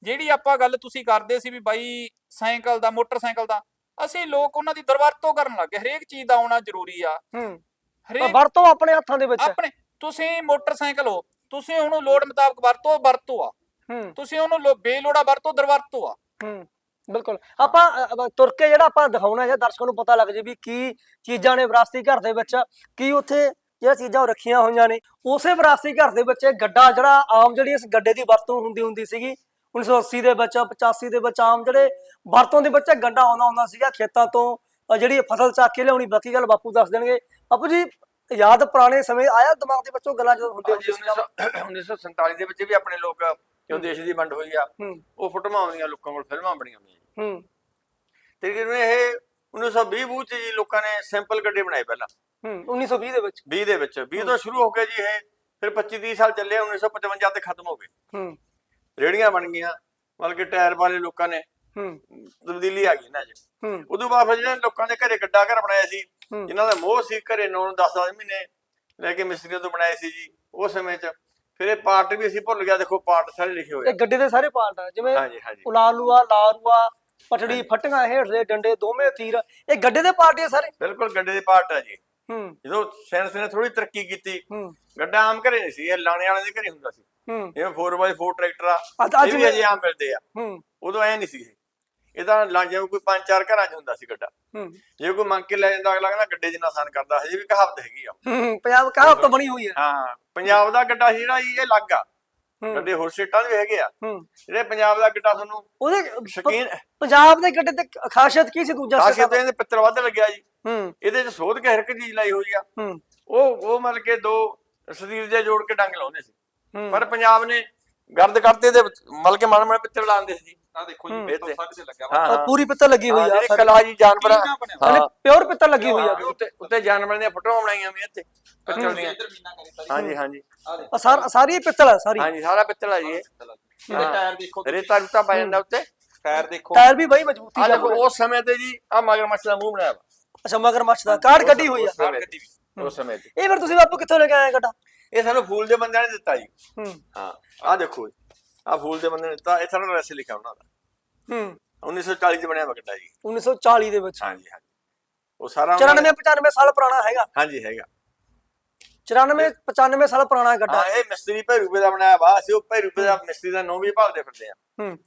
ਜਿਹੜੀ ਆਪਾਂ ਗੱਲ ਤੁਸੀਂ ਕਰਦੇ ਸੀ ਵੀ ਬਾਈ ਸਾਈਕਲ ਦਾ ਮੋਟਰਸਾਈਕਲ ਦਾ ਅਸੀਂ ਲੋਕ ਉਹਨਾਂ ਦੀ ਦੁਰਵਰਤੋਂ ਕਰਨ ਲੱਗੇ ਹਰੇਕ ਚੀਜ਼ ਦਾ ਆਉਣਾ ਜ਼ਰੂਰੀ ਆ। ਹੂੰ। ਹਰੇਕ ਵਰਤੋਂ ਆਪਣੇ ਹੱਥਾਂ ਦੇ ਵਿੱਚ। ਆਪਣੇ ਤੁਸੀਂ ਮੋਟਰਸਾਈਕਲ ਹੋ ਤੁਸੀਂ ਉਹਨੂੰ ਲੋੜ ਮੁਤਾਬਕ ਵਰਤੋ ਵਰਤੋ ਆ। ਹੂੰ। ਤੁਸੀਂ ਉਹਨੂੰ ਬੇਲੋੜਾ ਵਰਤੋ ਦੁਰਵਰਤੋ ਆ। ਹੂੰ ਬਿਲਕੁਲ। ਆਪਾਂ ਤੁਰ ਕੇ ਜਿਹੜਾ ਆਪਾਂ ਦਿਖਾਉਣਾ ਹੈ ਦਰਸ਼ਕਾਂ ਨੂੰ ਪਤਾ ਲੱਗ ਜੇ ਵੀ ਕੀ ਚੀਜ਼ਾਂ ਨੇ ਵਿਰਾਸਤੀ ਘਰ ਦੇ ਵਿੱਚ ਕੀ ਉੱਥੇ ਜਿਹੜੀਆਂ ਚੀਜ਼ਾਂ ਉਹ ਰੱਖੀਆਂ ਹੋਈਆਂ ਨੇ। ਉਸੇ ਵਿਰਾਸਤੀ ਘਰ ਦੇ ਵਿੱਚ ਗੱਡਾ ਜਿਹੜਾ ਆਮ ਜਿਹੜੀ ਇਸ ਗੱਡੇ ਦੀ ਵਰਤੋਂ ਹੁੰਦੀ ਹੁੰਦੀ ਸੀਗੀ 1980 ਦੇ ਵਿੱਚ 85 ਦੇ ਵਿੱਚ ਆਮ ਜਿਹੜੇ ਵਰਤੋਂ ਦੇ ਵਿੱਚ ਗੱਡਾ ਆਉਂਦਾ ਹੁੰਦਾ ਸੀਗਾ ਖੇਤਾਂ ਤੋਂ ਜਿਹੜੀ ਫਸਲ ਚੱਕ ਕੇ ਲਿਆਉਣੀ ਬਾਕੀ ਗੱਲ ਬਾਪੂ ਦੱਸ ਦੇਣਗੇ। ਬਾਪੂ ਜੀ ਯਾਦ ਪੁਰਾਣੇ ਸਮੇਂ ਆਇਆ ਦਿਮਾਗ ਦੇ ਵਿੱਚੋਂ ਗੱਲਾਂ ਜਦੋਂ ਹੁੰਦੇ ਹਾਂਜੀ ਹੁੰਦੇ ਸੀਗਾ 1947 ਦੇ ਵਿੱਚ ਵੀ ਆਪਣੇ ਲੋਕ ਜੋ ਦੇਸ਼ ਦੀ ਵੰਡ ਹੋਈ ਆ? ਹੂੰ। ਉਹ ਫੋਟੋਆਂ ਆਉਂਦੀਆਂ ਲੋਕਾਂ ਕੋਲ ਫਿਲਮਾਂ ਬਣੀਆਂ ਹੋਈਆਂ ਜੀ। ਹੂੰ। ਤੇ ਕਿਉਂਕਿ ਇਹ 1920 ਬੂਚ ਜੀ ਲੋਕਾਂ ਨੇ ਸਿੰਪਲ ਗੱਡੇ ਬਣਾਏ ਪਹਿਲਾਂ। ਹੂੰ 1920 ਦੇ ਵਿੱਚ। 20 ਦੇ ਵਿੱਚ। 20 ਤੋਂ ਸ਼ੁਰੂ ਹੋ ਕੇ ਜੀ ਇਹ ਫਿਰ 25 30 ਸਾਲ ਚੱਲੇ 1955 ਤੇ ਖਤਮ ਹੋ ਗਏ। ਹੂੰ। ਰੇੜੀਆਂ ਬਣ ਗਈਆਂ ਮਤਲਬ ਕਿ ਟਾਇਰ ਵਾਲੇ ਲੋਕਾਂ ਨੇ ਹੂੰ। ਤਬਦੀਲੀ ਆ ਗਈ ਨਾ ਜੀ। ਹੂੰ। ਉਦੋਂ ਬਾਅਦ ਫਿਰ ਜਿਹੜੇ ਲੋਕਾਂ ਦੇ ਘਰੇ ਗੱਡਾ ਘਰ ਬਣਾਇਆ ਸੀ ਜਿਨ੍ਹਾਂ ਦਾ ਮੋਹ ਸੀ ਘਰੇ 9 10 10 ਮਹੀਨੇ ਲੈ ਕੇ ਮਿਸਤਰੀਆਂ ਤੋਂ ਬਣਾਏ ਸੀ ਜੀ ਉਸ ਸਮੇਂ 'ਚ ਫਿਰ ਇਹ ਪਾਰਟ ਵੀ ਅਸੀਂ ਭੁੱਲ ਗਿਆ ਦੇਖੋ ਪਾਰਟ ਸਾਰੇ ਲਿਖੇ ਹੋਏ ਇਹ ਗੱਡੇ ਦੇ ਸਾਰੇ ਪਾਰਟ ਆ ਜਿਵੇਂ ਹਾਂਜੀ ਹਾਂਜੀ। ਉਲਾਲੂਆ ਲਾਰੂਆ ਪਟੜੀ ਫਟੀਆਂ ਹੇਠਲੇ ਡੰਡੇ ਦੋਵੇਂ ਤੀਰ ਇਹ ਗੱਡੇ ਦੇ ਪਾਰਟ ਆ ਸਾਰੇ? ਬਿਲਕੁਲ ਗੱਡੇ ਦੇ ਪਾਰਟ ਆ ਜੀ। ਹੂੰ। ਜਦੋਂ ਸਾਇੰਸ ਨੇ ਥੋੜੀ ਤਰੱਕੀ ਕੀਤੀ ਹੂੰ। ਗੱਡਾ ਆਮ ਘਰੇ ਨਹੀਂ ਸੀ ਇਹ ਲਾਣੇ ਵਾਲੇ ਦੇ ਘਰੇ ਹੁੰਦਾ ਸੀ। ਹੂੰ। ਜਿਵੇਂ 4x4 ਟਰੈਕਟਰ ਆ ਅੱਜ- ਅੱਜ ਇਹ ਵੀ ਅਜੇ ਆਮ ਮਿਲਦੇ ਆ। ਹੂੰ। ਉਦੋਂ ਐ ਨਹੀਂ ਸੀ। ਇਹ ਇਹ ਤਾਂ ਲਾ ਜਿਵੇਂ ਕੋਈ ਪੰਜ ਚਾਰ ਘਰਾਂ 'ਚ ਹੁੰਦਾ ਸੀ ਗੱਡਾ ਹੂੰ। ਜੇ ਕੋਈ ਮੰਗ ਕੇ ਲੈ ਜਾਂਦਾ ਅਗਲਾ ਕਹਿੰਦਾ ਗੱਡੇ ਜਿੰਨਾ ਆਸਾਨ ਕਰਦਾ ਹਜੇ ਵੀ ਕਹਾਵਤ ਹੈਗੀ ਆ। ਹੂੰ ਪੰਜਾਬ ਕਹਾਵਤ ਤਾਂ ਬਣੀ ਹੋਈ ਹੈ। ਹਾਂ ਪੰਜਾਬ ਦਾ ਗੱਡਾ ਸੀ ਜਿਹੜਾ ਜੀ, ਇਹ ਲੱਗ ਆ। ਹੂੰ। ਗੱਡੇ ਹੋਰ ਸਟੇਟਾਂ ਵੀ ਹੈਗੇ ਆ। ਹੂੰ। ਜਿਹੜੇ ਪੰਜਾਬ ਦਾ ਗੱਡਾ ਤੁਹਾਨੂੰ ਉਹਦੇ ਸ਼ਕੀਨ ਪੰਜਾਬ ਦੇ ਗੱਡੇ ਤੇ ਖਾਸੀਅਤ ਕੀ ਸੀ ਦੂਜਾ ਖਾਸੀਅਤ ਇਹਦੇ ਪਿੱਤਲ ਵੱਧ ਲੱਗਿਆ ਜੀ। ਹੂੰ। ਇਹਦੇ 'ਚ ਸੋਧ ਕੇ ਹਰ ਇੱਕ ਚੀਜ਼ ਲਾਈ ਹੋਈ ਆ। ਹੂੰ। ਉਹ ਉਹ ਮਤਲਬ ਕਿ ਦੋ ਸਰੀਰ ਦੇ ਜੋੜ ਕੇ ਡੰਗ ਲਾਉਂਦੇ ਸੀ। ਹੂੰ। ਪਰ ਪੰਜਾਬ ਨੇ ਗਰਦ ਕਰਤੇ ਦੇ ਮਤਲਬ ਕਿ ਮਨ ਮਨ ਪਿੱਤਲ ਲਾਉਂਦੇ ਸੀ। ਆ ਦੇਖੋ ਹੂੰ। ਜੀ ਸਭ ਤੇ ਲੱਗਿਆ ਹਾਂ ਆਹ ਪੂਰੀ ਪਿੱਤਲ ਲੱਗੀ ਹੋਈ ਆ ਜਿਹੜੇ ਕਲਾ ਜੀ ਜਾਨਵਰਾਂ ਕੀਨਾ ਬਣਿਆ ਹਾਂ। ਹਾਂ ਪਿਓਰ ਪਿੱਤਲ ਲੱਗੀ ਹੋਈ ਆ। ਹਾਂ, ਉੱਤੇ ਉੱਤੇ ਜਾਨਵਰਾਂ ਦੀਆਂ ਫੋਟੋਆਂ ਬਣਾਈਆਂ ਹੋਈਆਂ ਇੱਥੇ ਪਿੱਤਲ ਦੀਆਂ। ਇੱਧਰ ਮੀਨਾ ਕਰੀ ਤਾਰੀ ਹਾਂਜੀ ਹਾਂਜੀ। ਆ ਦੇਖੋ। ਆਹ ਸਾਰ- ਸਾਰੀ ਪਿੱਤਲ ਹੈ ਸਾਰੀ। ਹਾਂਜੀ ਸਾਰਾ ਪਿੱਤਲ ਆ ਜੀ ਇਹ। ਇਹਦੇ ਹਾਂ। ਟਾਇਰ ਦੇਖੋ ਰੇਤਾ ਰੁਤਾ ਪੈ ਜਾਂਦਾ ਉੱਤੇ। ਟਾਇਰ ਦੇਖੋ। ਟਾਇਰ ਵੀ ਬਈ ਮਜ਼ਬੂਤੀ ਆ ਦਾ ਦੇਖੋ ਉਸ ਸਮੇਂ ਤੇ ਜੀ ਆ ਮਗਰਮੱਛ ਦਾ ਮੂੰਹ ਬਣਾਇਆ ਵਾ। ਅੱਛਾ ਮਗਰਮੱਛ ਦਾ। ਕਾਰਡ ਕੱਢੀ ਹੋਈ ਆ। ਉਸ ਸਮੇਂ ਗੱਡੀ ਵੀ ਤੇ, ਉਸ ਸਮੇਂ ਤੇ। ਇਹ ਫਿਰ ਤੁਸੀਂ ਬਾਪੂ ਕਿੱਥੋਂ ਲੈ ਕੇ ਆਏ ਗੱਡਾ ਇਹ ਸਾਨੂੰ ਫੂਲ ਦੇ ਬੰਦਿਆਂ ਨੇ ਦਿੱਤਾ ਜੀ। ਹੂੰ। ਹਾਂ ਆ ਦੇਖੋ ਆ ਫੂਲ ਦੇ ਬੰਦੇ ਨੇ ਦਿੱਤਾ ਇਹ ਸਾਰਾ ਰੈਸੇ ਲਿਖਿਆ ਉਹਨਾਂ ਦਾ। ਹੂੰ। 1940 ਚ ਬਣਿਆ ਬਗਟਾ ਜੀ। 1940 ਦੇ ਵਿੱਚ। ਹਾਂਜੀ ਹਾਂਜੀ। ਉਹ ਸਾਰਾ ਉਹਨਾਂ 94 ਨੇ- 95 ਸਾਲ ਪੁਰਾਣਾ ਹੈਗਾ। ਹਾਂਜੀ ਹੈਗਾ। 94 95 ਸਾਲ ਪੁਰਾਣਾ ਗੱਡਾ। ਹਾਂ ਇਹ ਮਿਸਤਰੀ ਭੈਰੂਪੇ ਦਾ ਬਣਾਇਆ ਵਾ ਅਸੀਂ ਉਹ ਭੈਰੂਪੇ ਦਾ ਮਿਸਤਰੀ ਦਾ ਨਾਂ ਵੀ ਭਾਲਦੇ ਫਿਰਦੇ ਆ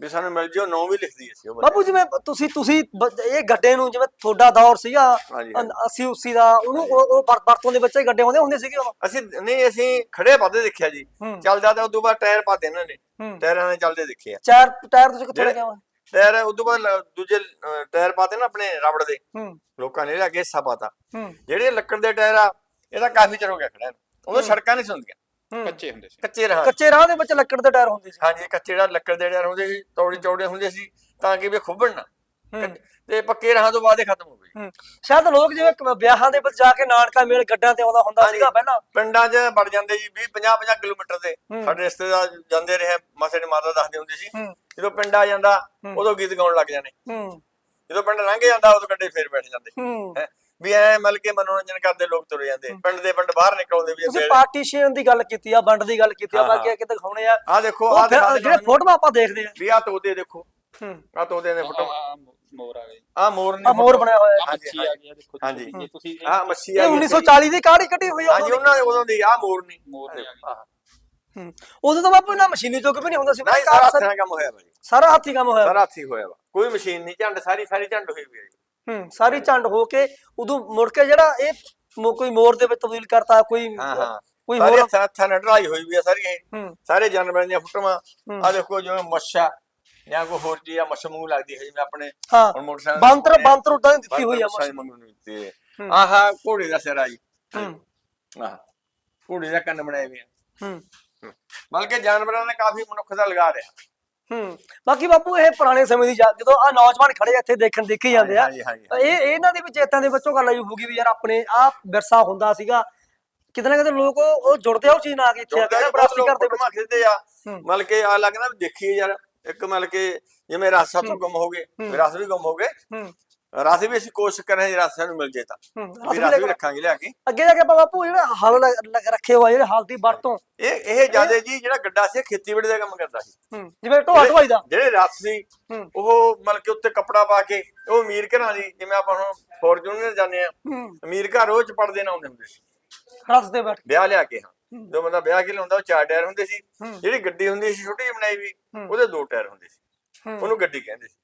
ਵੀ ਸਾਨੂੰ ਮਿਲ ਜਿਓ ਨਾਂ ਵੀ ਲਿਖਦੀ ਅਸੀਂ ਉਹ। ਬਾਪੂ ਜਿਵੇਂ ਤੁਸੀਂ ਤੁਸੀਂ ਇਹ ਗੱਡੇ ਨੂੰ ਜਿਵੇਂ ਤੁਹਾਡਾ ਦੌਰ ਸੀਗਾ ਹਾਂਜੀ, 80 80 ਦਾ ਉਹਨੂੰ ਉਹ ਉਹ ਵਰ- ਵਰਤੋਂ ਦੇ ਵਿੱਚ ਹੀ ਗੱਡੇ ਹੁੰਦੇ ਹੁੰਦੇ ਸੀਗੇ ਉਦੋਂ ਅਸੀਂ ਨਹੀਂ ਅਸੀਂ ਖੜੇ ਪਾਦੇ ਦੇਖਿਆ ਜੀ। ਚੱਲਦਾ ਤਾਂ ਉਦੋਂ ਬਾਅਦ ਟਾਇਰ ਪਾਤੇ ਇਹਨਾਂ ਨੇ। ਟਾਇਰਾਂ ਨੇ ਚੱਲਦੇ ਦੇਖੇ ਆ। ਚਾਰ ਟਾਇਰ ਤੁਸੀਂ ਕਿੱਥੋਂ ਲੈ ਕੇ ਆਏ? ਟਾਇਰ ਉਦੋਂ ਬਾਅਦ ਦੂਜੇ ਟਾਇਰ ਪਾਤੇ ਨਾ ਆਪਣੇ ਰਬੜ ਦੇ। ਲੋਕਾਂ ਨੇ ਲਿਆ ਕੇ ਹਿੱਸਾ ਪਾਤਾ। ਜਿਹੜੇ ਲੱਕੜ ਦੇ ਟਾਇਰ ਆ ਇਹਦਾ ਕਾਫੀ ਚਿਰ ਹੋ ਗਿਆ ਖੜਾ ਉਦੋਂ ਸੜਕਾਂ ਨਹੀਂ ਸੀ ਹੁੰਦੀਆਂ। ਕੱਚੇ ਹੁੰਦੇ ਸੀ। ਕੱਚੇ ਰਹਾ। ਕੱਚੇ ਰਾਹ ਦੇ ਵਿੱਚ ਲੱਕੜ ਦੇ ਟਾਇਰ ਹੁੰਦੇ ਸੀ। ਹਾਂਜੀ ਕੱਚੇ ਜਿਹੜਾ ਲੱਕੜ ਦੇ ਟਾਇਰ ਹੁੰਦੇ ਸੀ ਤੌੜੀ ਚੌੜੇ ਹੁੰਦੇ ਸੀ ਤਾਂ ਕਿ ਵੀ ਖੁੱਬਣ ਨਾ। ਤੇ ਪੱਕੇ ਰਹਾਂ ਤੋਂ ਬਾਅਦ ਇਹ ਖਤਮ ਹੋ ਗਏ। ਹੂੰ। ਸ਼ਾਇਦ ਲੋਕ ਜਿਵੇਂ ਵਿਆਹਾਂ ਦੇ ਵਿੱਚ ਜਾ ਕੇ ਨਾਨਕਾ ਮੇਲ ਗੱਡਾਂ ਤੇ ਆਉਂਦਾ ਹੁੰਦਾ। ਸੀਗਾ ਪਹਿਲਾਂ। ਪਿੰਡਾਂ 'ਚ ਵੜ ਜਾਂਦੇ ਜੀ 20 50 50 ਕਿਲੋਮੀਟਰ ਤੇ। ਹੂੰ। ਸਾਡੇ ਰਿਸ਼ਤੇਦਾਰ ਜਾਂਦੇ ਰਹੇ ਮਾਸੇ ਨੇ ਮਾਤਾ ਦੱਸਦੇ ਹੁੰਦੇ ਸੀ। ਜਦੋਂ ਪਿੰਡ ਆ ਜਾਂਦਾ। ਉਦੋਂ ਗੀਤ ਗਾਉਣ ਲੱਗ ਜਾਣੇ ਹੂੰ। ਜਦੋਂ ਪਿੰਡ ਲੰਘ ਜਾਂਦਾ ਉਦੋਂ ਗੱਡੇ ਫੇਰ ਬੈਠ ਜਾਂਦੇ। ਵੀ ਐ ਮਿਲ ਕੇ ਮਨੋਰੰਜਨ ਕਰਦੇ ਲੋਕ ਤੁਰ ਜਾਂਦੇ। ਪਿੰਡ ਦੇ ਪਿੰਡ ਬਾਹਰ ਨਿਕਲਦੇ ਵੀ ਤੁਸੀਂ ਪਾਰਟੀਸ਼ਨ ਦੀ ਗੱਲ ਕੀਤੀ ਆ ਵੰਡ ਦੀ ਗੱਲ ਕੀਤੀ ਆ ਬਾਕੀ। ਅੱਗੇ ਦਿਖਾਉਣੇ ਆ। ਆ ਦੇਖੋ ਆ ਜਿਹੜੇ ਫੋਟੋਆਂ ਆਪਾਂ ਦੇਖਦੇ ਆ। ਵੀ ਆ ਤੋਤੇ ਦੇਖੋ। ਹੂੰ। ਆ ਤੋਤੇ ਦੇ ਫੋਟੋ। ਮੋਰ ਆ ਗਏ। ਆ ਮੋਰ ਆ ਮੋਰ ਬਣਿਆ ਹੋਇਆ ਹੈ। ਮੱਛੀ ਆ ਗਈ ਆ ਦੇਖੋ ਹਾਂਜੀ। ਤੁਸੀਂ, ਇਹ ਤੁਸੀਂ ਆ ਮੱਛੀ ਆ ਗਈ। 1940 ਦੀ ਕਾੜੀ ਕੱਟੀ ਹੋਈ ਆ ਹਾਂਜੀ। ਉਹਨਾਂ ਦੇ ਉਦੋਂ ਦੀ ਆ ਮੋਰ ਨਹੀਂ ਮੋਰ ਨਹੀਂ ਆ ਗਈ। ਉਦੋਂ ਤਾਂ ਬਾਪੂ ਇਹਨਾਂ ਮਸ਼ੀਨੀ ਚੁੱਕ ਵੀ ਨਹੀਂ ਹੁੰਦਾ ਸੀ। ਨਹੀਂ ਸਾਰਾ ਹੱਥਾਂ ਕੰਮ ਹੋਇਆ ਵਾ ਜੀ ਸਾਰਾ ਹੱਥੀ ਕੰਮ ਹੋਇਆ। ਸਾਰਾ ਹੱਥੀ ਹੋਇਆ ਵਾ। ਕੋਈ ਮਸ਼ੀਨ ਨਹੀਂ ਝੰਡ ਸਾਰੀ ਸਾਰੀ ਝੰਡ ਹੋਈ ਵੀ ਹੈ ਜੀ। ਹੂੰ ਸਾਰੀ ਝੰਡ ਹੋ ਕੇ ਉਦੋਂ ਮੁੜ ਕੇ ਜਿਹੜਾ ਇਹ ਮੋ- ਕੋਈ ਮੋਰ ਦੇ ਵਿੱਚ ਤਬਦੀਲ ਕਰਤਾ ਕੋਈ ਹਾਂ ਹਾਂ। ਕੋਈ ਸਾਰੇ ਹੋਰ ਹੱਥਾਂ ਨਾਲ ਢਲਾਈ ਹੋਈ ਵੀ ਆ ਸਾਰੀ ਇਹ। ਹੂੰ। ਸਾਰੇ ਜਾਨਵਰਾਂ ਦੀਆਂ ਫੋਟੋਆਂ। ਹੂੰ। ਆ ਦੇਖੋ ਜਿਵੇਂ ਮੱਛਾ ਜਾਂ ਕੋਈ ਹੋਰ ਚੀਜ਼ ਆ ਵਾਂਗੂ ਲੱਗਦੀ ਹੈ ਜਿਵੇਂ ਆਪਣੇ ਹਾਂ। ਹੁਣ ਮੋਟਰਸਾਈਕਲ ਬਾਂਤਰ ਬਾਂਤਰ ਉਦਾਂ ਦੀ ਦਿੱਤੀ ਹੋਈ ਆ ਦਿੱਤੀ ਹੈ ਹੂੰ। ਆਹਾ ਘੋੜੇ ਦਾ ਸਿਰ ਆ ਜੀ। ਹੂੰ। ਆਹ ਘੋੜੇ ਦਾ ਕੰਨ ਬਣਾਏ ਹੋਏ ਆ। ਹੂੰ। ਬਲਕਿ ਜਾਨਵਰਾਂ ਨੇ ਕਾਫੀ ਮਨੁੱਖ ਦਾ ਲਗਾ ਰਿਹਾ ਹੂੰ। ਬਾਕੀ ਬਾਪੂ ਇਹ ਪੁਰਾਣੇ ਸਮੇਂ ਦੀ ਯਾਦ ਜਦੋਂ ਆ ਨੌਜਵਾਨ ਖੜੇ ਇੱਥੇ ਦੇਖਣ ਦੇਖੀ ਜਾਂਦੇ ਆ। ਹਾਂਜੀ ਹਾਂਜੀ ਇਹ ਇਹਨਾਂ ਦੇ ਵੀ ਚੇਤਾਂ ਦੇ ਵਿੱਚੋਂ ਗੱਲ ਆਈ ਹੋਊਗੀ ਵੀ ਯਾਰ ਆਪਣੇ ਆ ਵਿਰਸਾ ਹੁੰਦਾ ਸੀਗਾ। ਕਿਤੇ ਨਾ ਕਿਤੇ ਲੋਕ ਉਹ ਉਹ ਜੁੜਦੇ ਆ ਉਹ ਚੀਜ਼ ਨਾਲ ਆ ਕੇ ਇੱਥੇ ਆ ਕੇ ਜੁੜਦਾ ਨਾ ਬਹੁਤ ਵਿਰਾਸਤੀ ਲੋਕ ਘਰ ਦੇ ਵਿੱਚ। ਖਿੱਚਦੇ ਆ। ਹੂੰ। ਮਤਲਬ ਕਿ ਆ ਲੱਗਦਾ ਵੀ ਦੇਖੀਏ ਯਾਰ ਇੱਕ ਮਤਲਬ ਕਿ ਜਿਵੇਂ ਰਾਸਾ ਤੋਂ ਗੁੰਮ ਹੋ ਗਏ ਵਿਰਾਸਤ ਵੀ ਗੁੰਮ ਹੋ ਗਏ। ਹੂੰ। ਰਾਸੀ ਵੀ ਅਸੀਂ ਕੋਸ਼ਿਸ਼ ਕਰ ਰਹੇ ਹਾਂ ਰਾਸਾ ਨੂੰ ਮਿਲ ਜੇ ਤਾਂ। ਵੀ ਅਸੀਂ ਰਾਸੀ ਵੀ ਰੱਖਾਂਗੇ ਲਿਆ ਕੇ। ਅੱਗੇ ਜਾ ਕੇ ਆਪਾਂ ਬਾਪੂ ਜਿਹੜਾ ਹਲ ਰੱਖੇ ਹੋਏ ਜਿਹੜੇ ਹਲ ਦੀ ਵਰਤੋਂ। ਇਹ ਇਹ ਜਿਆਦੇ ਜੀ ਜਿਹੜਾ ਗੱਡਾ ਸੀ ਖੇਤੀਬਾੜੀ ਦਾ ਕੰਮ ਕਰਦਾ ਸੀ। ਜਿਵੇਂ ਢੋਆ ਢੋਾਈ ਦਾ। ਜਿਹੜੇ ਰਸ ਸੀ ਉਹ ਮਤਲਬ ਕਿ ਉੱਤੇ ਕੱਪੜਾ ਪਾ ਕੇ ਉਹ ਅਮੀਰ ਘਰਾਂ ਦੀ ਜਿਵੇਂ ਆਪਾਂ ਹੁਣ ਫੋਰਚੂਨਰ ਜਾਂਦੇ ਆ ਅਮੀਰ ਘਰ ਉਹ ਚ ਪੜਦੇ ਨਾ ਆਉਂਦੇ ਹੁੰਦੇ ਸੀ। ਰਸ ਤੇ ਬੈਠ ਵਿਆਹ ਲਿਆ ਕੇ ਹਾਂ। ਜੋ ਬੰਦਾ ਵਿਆਹ ਕੇ ਲਿਆਉਂਦਾ ਉਹ ਚਾਰ ਟਾਇਰ ਹੁੰਦੇ ਸੀ। ਜਿਹੜੀ ਗੱਡੀ ਹੁੰਦੀ ਸੀ ਛੋਟੀ ਜਿਹੀ ਬਣਾਈ ਵੀ। ਉਹਦੇ ਦੋ ਟਾਇਰ ਹੁੰਦੇ ਸੀ। ਉਹਨੂੰ ਗੱਡੀ ਕਹਿੰਦੇ ਸੀ।